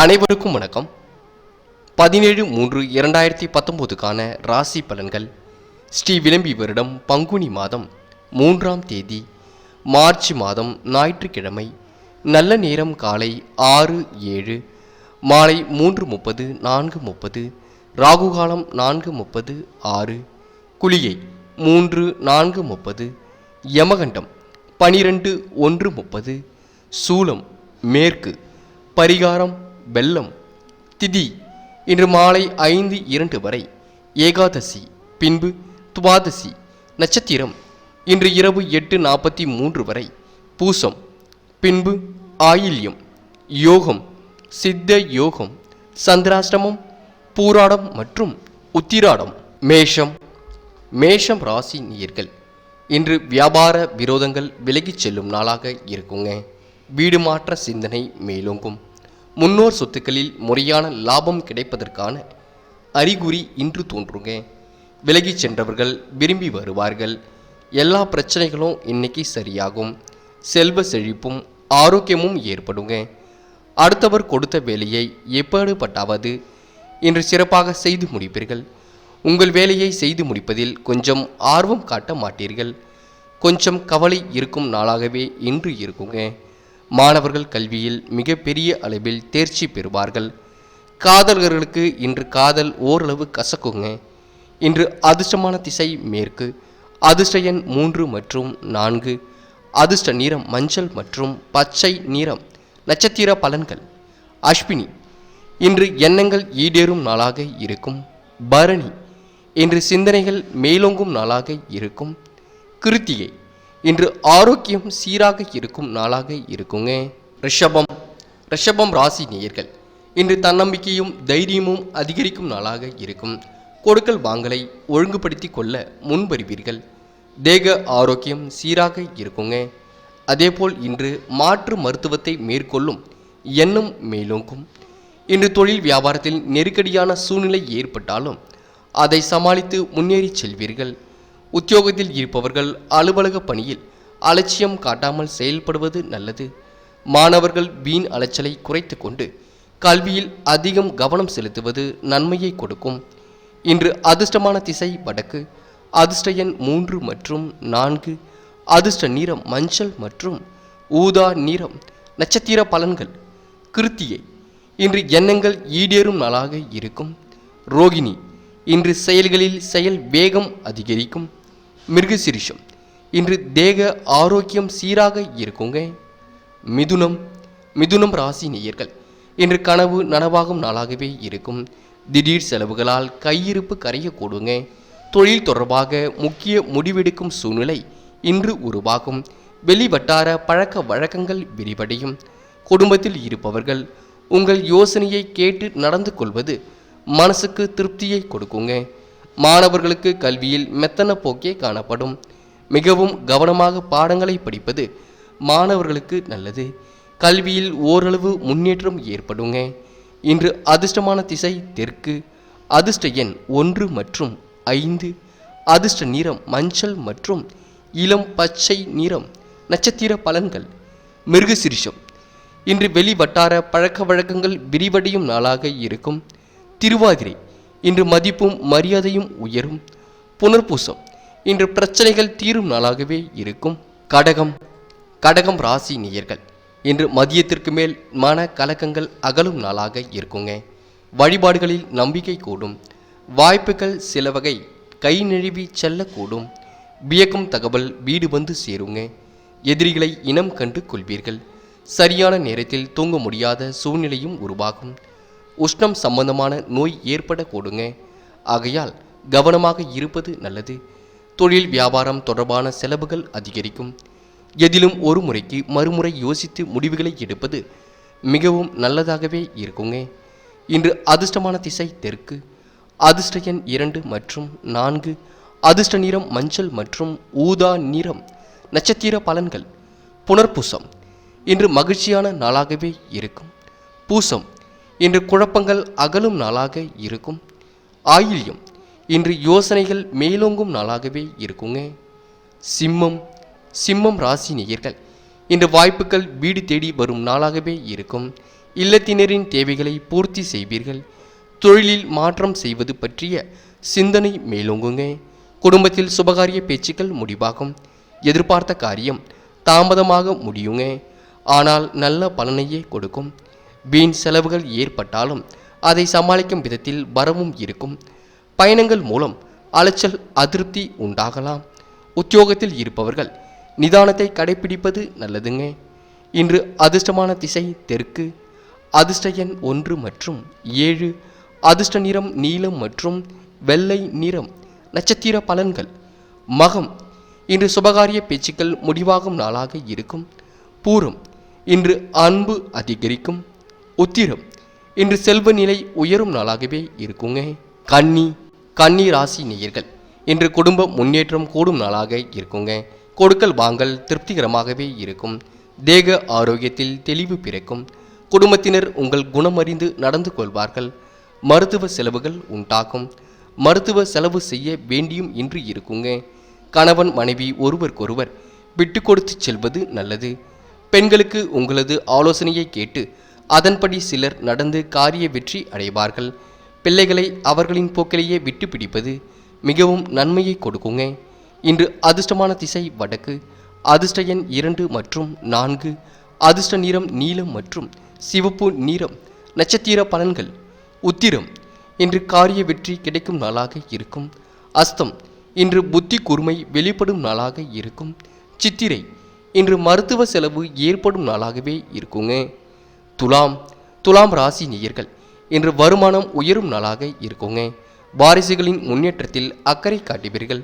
அனைவருக்கும் வணக்கம். பதினேழு மூன்று இரண்டாயிரத்தி பத்தொம்போதுக்கான ராசி பலன்கள். ஸ்ரீ விளம்பி வருடம் பங்குனி மாதம் மூன்றாம் தேதி மார்ச் மாதம் ஞாயிற்றுக்கிழமை நல்ல நேரம் காலை ஆறு ஏழு மாலை மூன்று முப்பது நான்கு முப்பது ராகுகாலம் நான்கு முப்பது ஆறு குளியை மூன்று நான்கு முப்பது யமகண்டம் பனிரெண்டு ஒன்று முப்பது சூலம் மேற்கு பரிகாரம் வெள்ளம் திதி இன்று மாலை ஐந்து இரண்டு வரை. ஏகாதசி பின்பு துவாதசி நட்சத்திரம் இன்று இரவு எட்டு நாற்பத்தி மூன்று வரை. பூசம் பின்பு ஆயில்யம் யோகம் சித்த யோகம் சந்திராஷ்டமம் பூராடம் மற்றும் உத்திராடம் மேஷம் மேஷம் ராசி நீர்கள் இன்று வியாபார விரோதங்கள் விலகிச் செல்லும் நாளாக இருக்குங்க. வீடு மாற்ற சிந்தனை மேலோங்கும். முன்னோர் சொத்துக்களில் முறையான லாபம் கிடைப்பதற்கான அறிகுறி இன்று தோன்றுங்க. விலகிச் சென்றவர்கள் விரும்பி வருவார்கள். எல்லா பிரச்சனைகளும் இன்னைக்கு சரியாகும். செல்வ செழிப்பும் ஆரோக்கியமும் ஏற்படுங்க. அடுத்தவர் கொடுத்த வேலையை எப்படிப்பட்டாவது இன்று சிறப்பாக செய்து முடிப்பீர்கள். உங்கள் வேலையை செய்து முடிப்பதில் கொஞ்சம் ஆர்வம் காட்ட மாட்டீர்கள். கொஞ்சம் கவலை இருக்கும் நாளாகவே இன்று இருக்குங்க. மாணவர்கள் கல்வியில் மிகப்பெரிய அளவில் தேர்ச்சி பெறுவார்கள். காதலர்களுக்கு இன்று காதல் ஓரளவு கசக்குங்க. இன்று அதிர்ஷ்டமான திசை மேற்கு. அதிர்ஷ்ட எண் மூன்று மற்றும் நான்கு. அதிர்ஷ்ட நிறம் மஞ்சள் மற்றும் பச்சை நிறம். நட்சத்திர பலன்கள். அஸ்வினி இன்று எண்ணங்கள் ஈடேறும் நாளாக இருக்கும். பரணி இன்று சிந்தனைகள் மேலோங்கும் நாளாக இருக்கும். கிருத்திகை இன்று ஆரோக்கியம் சீராக இருக்கும் நாளாக இருக்குங்க. ரிஷபம் ரிஷபம் ராசி நேயர்கள் இன்று தன்னம்பிக்கையும் தைரியமும் அதிகரிக்கும் நாளாக இருக்கும். கொடுக்கல் வாங்கலை ஒழுங்குபடுத்தி கொள்ள முன்வருவீர்கள். தேக ஆரோக்கியம் சீராக இருக்குங்க. அதேபோல் இன்று மாற்று மருத்துவத்தை மேற்கொள்ளும் எண்ணம் மேலோங்கும். இன்று தொழில் வியாபாரத்தில் நெருக்கடியான சூழ்நிலை ஏற்பட்டாலும் அதை சமாளித்து முன்னேறிச் செல்வீர்கள். உத்தியோகத்தில் இருப்பவர்கள் அலுவலக பணியில் அலட்சியம் காட்டாமல் செயல்படுவது நல்லது. மாணவர்கள் வீண் அலைச்சலை குறைத்து கொண்டு கல்வியில் அதிகம் கவனம் செலுத்துவது நன்மையை கொடுக்கும். இன்று அதிர்ஷ்டமான திசை வடக்கு அதிர்ஷ்ட எண் மூன்று மற்றும் நான்கு அதிர்ஷ்ட நிறம் மஞ்சள் மற்றும் ஊதா நிறம் நட்சத்திர பலன்கள். கிருத்தியை இன்று எண்ணங்கள் ஈடேறும் நாளாக இருக்கும். ரோகிணி இன்று செயல்களில் செயல் வேகம் அதிகரிக்கும். மிருகசிரிஷம். இன்று தேக ஆரோக்கியம் சீராக இருக்குங்க. மிதுனம் மிதுனம் ராசி நேயர்கள் இன்று கனவு நனவாகும் நாளாகவே இருக்கும். திடீர் செலவுகளால் கையிருப்பு கரையக்கூடுங்க. தொழில் தொடர்பாக முக்கிய முடிவெடுக்கும் சூழ்நிலை இன்று உருவாகும். வெளிவட்டார பழக்க வழக்கங்கள் விரிவடையும். குடும்பத்தில் இருப்பவர்கள் உங்கள் யோசனையை கேட்டு நடந்து கொள்வது மனசுக்கு திருப்தியை கொடுக்குங்க. மாணவர்களுக்கு கல்வியில் மெத்தன போக்கே காணப்படும். மிகவும் கவனமாக பாடங்களை படிப்பது மாணவர்களுக்கு நல்லது. கல்வியில் ஓரளவு முன்னேற்றம் ஏற்படுங்க. இன்று அதிர்ஷ்டமான திசை தெற்கு. அதிர்ஷ்ட எண் ஒன்று மற்றும் ஐந்து. அதிர்ஷ்ட நிறம் மஞ்சள் மற்றும் இளம் பச்சை நிறம் நட்சத்திர பலன்கள். மிருகசிரிஷம். இன்று வெளி வட்டார பழக்க வழக்கங்கள் விரிவடையும் நாளாக இருக்கும். திருவாதிரை. இன்று மதிப்பும் மரியாதையும் உயரும் புனர்பூசம். இன்று பிரச்சனைகள் தீரும் நாளாகவே இருக்கும். கடகம் கடகம் ராசி நேயர்கள் இன்று மதியத்திற்கு மேல் மன கலக்கங்கள் அகலும் நாளாக இருக்குங்க. வழிபாடுகளில் நம்பிக்கை கூடும். வாய்ப்புகள் சில வகை கை நழுவி செல்லக்கூடும். வியக்கும் தகவல் வீடு வந்து சேருங்க. எதிரிகளை இனம் கண்டு கொள்வீர்கள். சரியான நேரத்தில் தூங்க முடியாத சூழ்நிலையும் உருவாகும். உஷ்ணம் சம்பந்தமான நோய் ஏற்படக்கூடுங்க. ஆகையால் கவனமாக இருப்பது நல்லது. தொழில் வியாபாரம் தொடர்பான செலவுகள் அதிகரிக்கும். எதிலும் ஒரு முறைக்கு மறுமுறை யோசித்து முடிவுகளை எடுப்பது மிகவும் நல்லதாகவே இருக்குங்க. இன்று அதிர்ஷ்டமான திசை தெற்கு. அதிர்ஷ்ட எண் இரண்டு மற்றும் நான்கு. அதிர்ஷ்ட நிறம் மஞ்சள் மற்றும் ஊதா நிறம் நட்சத்திர பலன்கள். புனர்பூசம். இன்று மகிழ்ச்சியான நாளாகவே இருக்கும். பூசம். இன்று குழப்பங்கள் அகலும் நாளாக இருக்கும். ஆயில்யம் இன்று யோசனைகள் மேலோங்கும் நாளாகவே இருக்குங்க. சிம்மம் சிம்மம் ராசி நேயர்கள் இன்று வாய்ப்புகள் வீடு தேடி வரும் நாளாகவே இருக்கும். இல்லத்தினரின் தேவைகளை பூர்த்தி செய்வீர்கள். தொழிலில் மாற்றம் செய்வது பற்றிய சிந்தனை மேலோங்குங்க. குடும்பத்தில் சுபகாரிய பேச்சுக்கள் முடிவாகும். எதிர்பார்த்த காரியம் தாமதமாக முடியுங்க. ஆனால் நல்ல பலனையே கொடுக்கும். வீண் செலவுகள் ஏற்பட்டாலும் அதை சமாளிக்கும் விதத்தில் வரவும் இருக்கும். பயணங்கள் மூலம் அலைச்சல் அதிருப்தி உண்டாகலாம். உத்தியோகத்தில் இருப்பவர்கள் நிதானத்தை கடைபிடிப்பது நல்லதுங்க. இன்று அதிர்ஷ்டமான திசை தெற்கு. அதிர்ஷ்ட எண் ஒன்று மற்றும் ஏழு. அதிர்ஷ்ட நிறம் நீலம் மற்றும் வெள்ளை நிறம் நட்சத்திர பலன்கள். மகம் இன்று சுபகாரிய பேச்சுக்கள் முடிவாகும் நாளாக இருக்கும். பூரம் இன்று அன்பு அதிகரிக்கும். உத்திரம். இன்று செல்வ நிலை உயரும் நாளாகவே இருக்குங்க. கன்னி கன்னி ராசி நேயர்கள் இன்று குடும்ப முன்னேற்றம் கூடும் நாளாக இருக்குங்க. கொடுக்கல் வாங்கல் திருப்திகரமாகவே இருக்கும். தேக ஆரோக்கியத்தில் தெளிவு பிறக்கும். குடும்பத்தினர் உங்கள் குணமறிந்து நடந்து கொள்வார்கள். மருத்துவ செலவுகள் உண்டாகும். மருத்துவ செலவு செய்ய வேண்டியும் இன்று இருக்குங்க. கணவன் மனைவி ஒருவருக்கொருவர் விட்டு கொடுத்து செல்வது நல்லது. பெண்களுக்கு உங்களது ஆலோசனையை கேட்டு அதன்படி சிலர் நடந்து காரிய வெற்றி அடைவார்கள். பிள்ளைகளை அவர்களின் போக்கிலேயே விட்டு பிடிப்பது மிகவும் நன்மையை கொடுக்குங்க. இன்று அதிர்ஷ்டமான திசை வடக்கு. அதிர்ஷ்ட எண் இரண்டு மற்றும் நான்கு. அதிர்ஷ்ட நிறம் நீலம் மற்றும் சிவப்பு நிறம். நட்சத்திர பலன்கள். உத்திரம். இன்று காரிய வெற்றி கிடைக்கும் நாளாக இருக்கும். அஸ்தம். இன்று புத்தி கூர்மை வெளிப்படும் நாளாக இருக்கும். சித்திரை. இன்று மருத்துவ செலவு ஏற்படும் நாளாகவே இருக்குங்க. துலாம் துலாம் ராசி நேயர்கள் இன்று வருமானம் உயரும் நாளாக இருக்குங்க. வாரிசுகளின் முன்னேற்றத்தில் அக்கறை காட்டுவீர்கள்.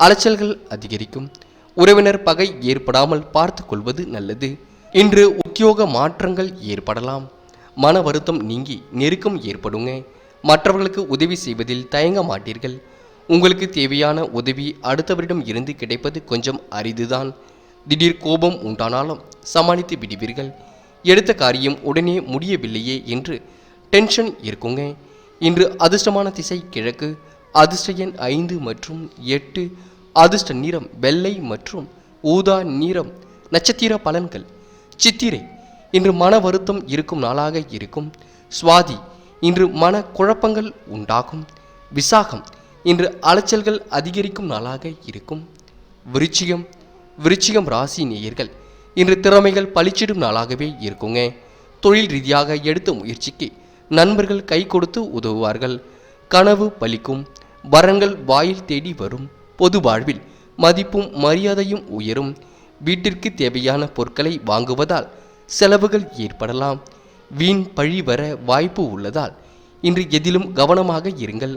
அலைச்சல்கள் அதிகரிக்கும். உறவினர் பகை ஏற்படாமல் பார்த்து கொள்வது நல்லது. இன்று உத்தியோக மாற்றங்கள் ஏற்படலாம். மன வருத்தம் நீங்கி நெருக்கம் ஏற்படுங்க. மற்றவர்களுக்கு உதவி செய்வதில் தயங்க மாட்டீர்கள். உங்களுக்கு தேவையான உதவி அடுத்தவரிடம் இருந்து கிடைப்பது கொஞ்சம் அரிதுதான். திடீர் கோபம் உண்டானாலும் சமாளித்து விடுவீர்கள். எடுத்த காரியம் உடனே முடியவில்லையே என்று டென்ஷன் இருக்குங்க. இன்று அதிர்ஷ்டமான திசை கிழக்கு அதிர்ஷ்ட எண் ஐந்து மற்றும் எட்டு அதிர்ஷ்ட நிறம் வெள்ளை மற்றும் ஊதா நிறம் நட்சத்திர பலன்கள். சித்திரை இன்று மன வருத்தம் இருக்கும் நாளாக இருக்கும். சுவாதி இன்று மன குழப்பங்கள் உண்டாகும். விசாகம் இன்று அலைச்சல்கள் அதிகரிக்கும் நாளாக இருக்கும். விருச்சிகம் விருச்சிகம் ராசி நேயர்கள் இன்று திறமைகள் பளிச்சிடும் நாளாகவே இருக்குங்க. தொழில் ரீதியாக எடுத்த முயற்சிக்கு நண்பர்கள் கை கொடுத்து உதவுவார்கள். கனவு பலிக்கும் வரங்கள் வாயில் தேடி வரும் பொது வாழ்வில் மதிப்பும் மரியாதையும் உயரும். வீட்டிற்கு தேவையான பொருட்களை வாங்குவதால் செலவுகள் ஏற்படலாம். வீண் பழி வர வாய்ப்பு உள்ளதால் இன்று எதிலும் கவனமாக இருங்கள்.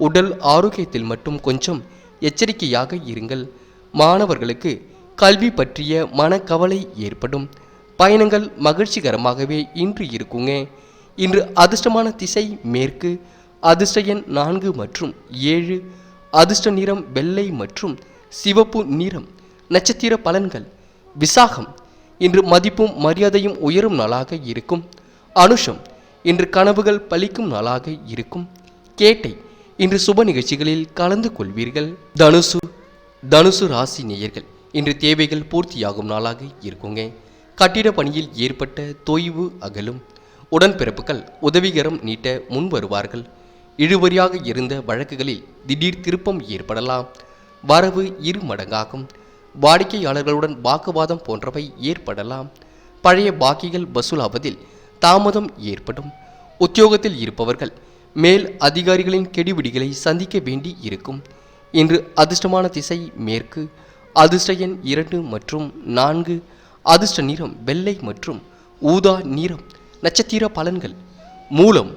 உடல் ஆரோக்கியத்தில் மட்டும் கொஞ்சம் எச்சரிக்கையாக இருங்கள். மாணவர்களுக்கு கல்வி பற்றிய மனக்கவலை ஏற்படும். பயணங்கள் மகிழ்ச்சிகரமாகவே இன்று இருக்குங்க. இன்று அதிர்ஷ்டமான திசை மேற்கு அதிர்ஷ்ட எண் நான்கு மற்றும் ஏழு அதிர்ஷ்ட நிறம் வெள்ளை மற்றும் சிவப்பு நிறம் நட்சத்திர பலன்கள் விசாகம். இன்று மதிப்பும் மரியாதையும் உயரும் நாளாக இருக்கும். அனுஷம் இன்று கனவுகள் பலிக்கும் நாளாக இருக்கும். கேட்டை இன்று சுப நிகழ்ச்சிகளில் கலந்து கொள்வீர்கள். தனுசு தனுசு ராசி நேயர்கள். இன்று தேவைகள் பூர்த்தியாகும் நாளாக இருக்குங்க. கட்டிட பணியில் ஏற்பட்ட தொய்வு அகலும். உடன்பிறப்புகள் உதவிகரம் நீட்ட முன் வருவார்கள். இழுவரியாக இருந்த வழக்குகளில் திடீர் திருப்பம் ஏற்படலாம். வரவு இரு மடங்காகும். வாடிக்கையாளர்களுடன் வாக்குவாதம் போன்றவை ஏற்படலாம். பழைய பாக்கிகள் வசூலாவதில் தாமதம் ஏற்படும். உத்தியோகத்தில் இருப்பவர்கள் மேல் அதிகாரிகளின் கெடுபிடிகளை சந்திக்க வேண்டி இருக்கும். இன்று அதிர்ஷ்டமான திசை மேற்கு அதிர்ஷ்ட எண் இரண்டு மற்றும் நான்கு அதிர்ஷ்ட நிறம் வெள்ளை மற்றும் ஊதா நிறம் நட்சத்திர பலன்கள். மூலம்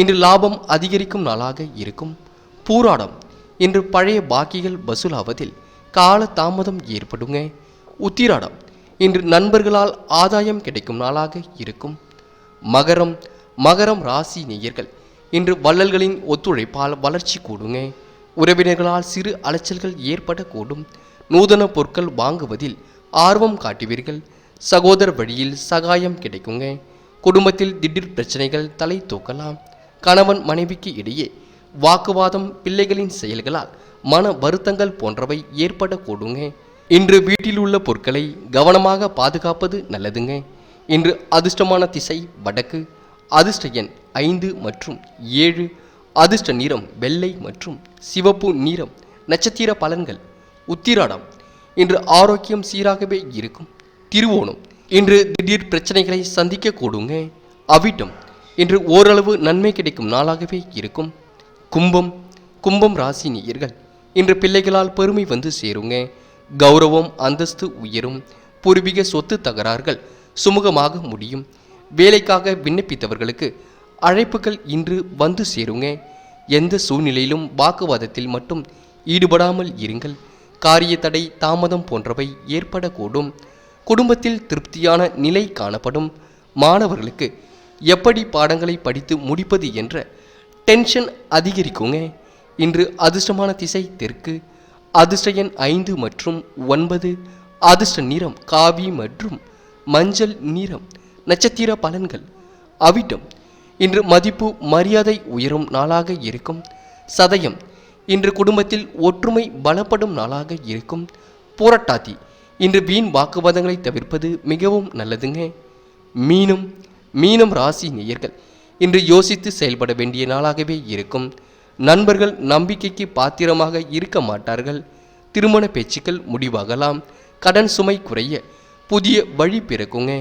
இன்று லாபம் அதிகரிக்கும் நாளாக இருக்கும். பூராடம் இன்று பழைய பாக்கிகள் வசூலாவதில் கால தாமதம் ஏற்படுங்க. உத்திராடம் இன்று நண்பர்களால் ஆதாயம் கிடைக்கும் நாளாக இருக்கும். மகரம் மகரம் ராசி நேயர்கள் இன்று வள்ளல்களின் ஒத்துழைப்பால் வளர்ச்சி கூடுங்க. உறவினர்களால் சிறு அலைச்சல்கள் ஏற்படக்கூடும். நூதன பொருட்கள் வாங்குவதில் ஆர்வம் காட்டுவீர்கள். சகோதர வழியில் சகாயம் கிடைக்குங்க. குடும்பத்தில் திடீர் பிரச்சனைகள் தலை தூக்கலாம். கணவன் மனைவிக்கு இடையே வாக்குவாதம் பிள்ளைகளின் செயல்களால் மன வருத்தங்கள் போன்றவை ஏற்படக்கூடுங்க. இன்று வீட்டில் உள்ள பொருட்களை கவனமாக பாதுகாப்பது நல்லதுங்க. இன்று அதிர்ஷ்டமான திசை வடக்கு அதிர்ஷ்ட எண் ஐந்து மற்றும் ஏழு அதிர்ஷ்ட நிறம் வெள்ளை மற்றும் சிவப்பு நிறம் நட்சத்திர பலன்கள் உத்திராடம். இன்று ஆரோக்கியம் சீராகவே இருக்கும். திருவோணம். இன்று திடீர் பிரச்சனைகளை சந்திக்க கூடுங்க. அவிட்டம். இன்று ஓரளவு நன்மை கிடைக்கும் நாளாகவே இருக்கும். கும்பம். கும்பம் ராசி நேயர்கள். இன்று பிள்ளைகளால் பெருமை வந்து சேருங்க. கௌரவம் அந்தஸ்து உயரும். பூர்வீக சொத்து தகராறுகள் சுமூகமாக முடியும். வேலைக்காக விண்ணப்பித்தவர்களுக்கு அழைப்புகள் இன்று வந்து சேருங்க. எந்த சூழ்நிலையிலும் வாக்குவாதத்தில் மட்டும் ஈடுபடாமல் இருங்கள். காரிய தடை தாமதம் போன்றவை ஏற்படக்கூடும். குடும்பத்தில் திருப்தியான நிலை காணப்படும். மாணவர்களுக்கு எப்படி பாடங்களை படித்து முடிப்பது என்ற டென்ஷன் அதிகரிக்குங்க. இன்று அதிர்ஷ்டமான திசை தெற்கு அதிர்ஷ்ட எண் ஐந்து மற்றும் ஒன்பது அதிர்ஷ்ட நிறம் காவி மற்றும் மஞ்சள் நிறம் நட்சத்திர பலன்கள். அவிட்டம் இன்று மதிப்பு மரியாதை உயரும் நாளாக இருக்கும். சதயம் இன்று குடும்பத்தில் ஒற்றுமை பலப்படும் நாளாக இருக்கும். போராட்டாதி இன்று வீண் வாக்குவாதங்களை தவிர்ப்பது மிகவும் நல்லதுங்க. மீனம் மீனம் ராசி நேயர்கள் இன்று யோசித்து செயல்பட வேண்டிய நாளாகவே இருக்கும். நண்பர்கள் நம்பிக்கைக்கு பாத்திரமாக இருக்க மாட்டார்கள். திருமண பேச்சுக்கள் முடிவாகலாம். கடன் சுமை குறைய புதிய வழி பிறக்குங்க.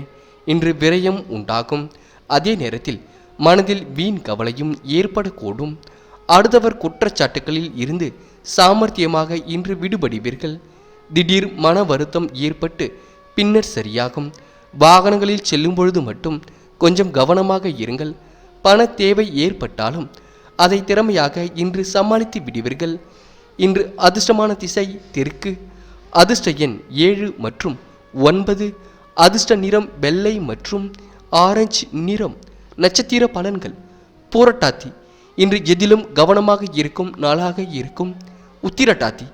இன்று விரயம் உண்டாகும். அதே நேரத்தில் மனதில் வீண் கவலையும் ஏற்படக்கூடும். அடுத்தவர் குற்றச்சாட்டுகளில் இருந்து சாமர்த்தியமாக இன்று விடுபடுவீர்கள். திடீர் மன வருத்தம் ஏற்பட்டு பின்னர் சரியாகும். வாகனங்களில் செல்லும் பொழுது மட்டும் கொஞ்சம் கவனமாக இருங்கள். பண தேவை ஏற்பட்டாலும் அதை திறமையாக இன்று சமாளித்து விடுவீர்கள். இன்று அதிர்ஷ்டமான திசை தெற்கு. அதிர்ஷ்ட எண் ஏழு மற்றும் ஒன்பது. அதிர்ஷ்ட நிறம் வெள்ளை மற்றும் ஆரஞ்சு நிறம். நட்சத்திர பலன்கள். போராட்டாத்தி இன்று எதிலும் கவனமாக இருக்கும் நாளாக இருக்கும். உத்திரட்டாத்தி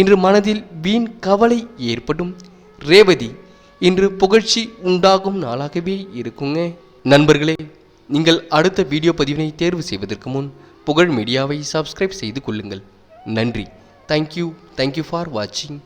இன்று மனதில் வீண் கவலை ஏற்படும். ரேவதி இன்று புகழ்ச்சி உண்டாகும் நாளாகவே இருக்குங்க. நண்பர்களே நீங்கள் அடுத்த வீடியோ பதிவினை தேர்வு செய்வதற்கு முன் புகழ் மீடியாவை சப்ஸ்கிரைப் செய்து கொள்ளுங்கள். நன்றி. தேங்க்யூ தேங்க்யூ ஃபார் வாட்சிங்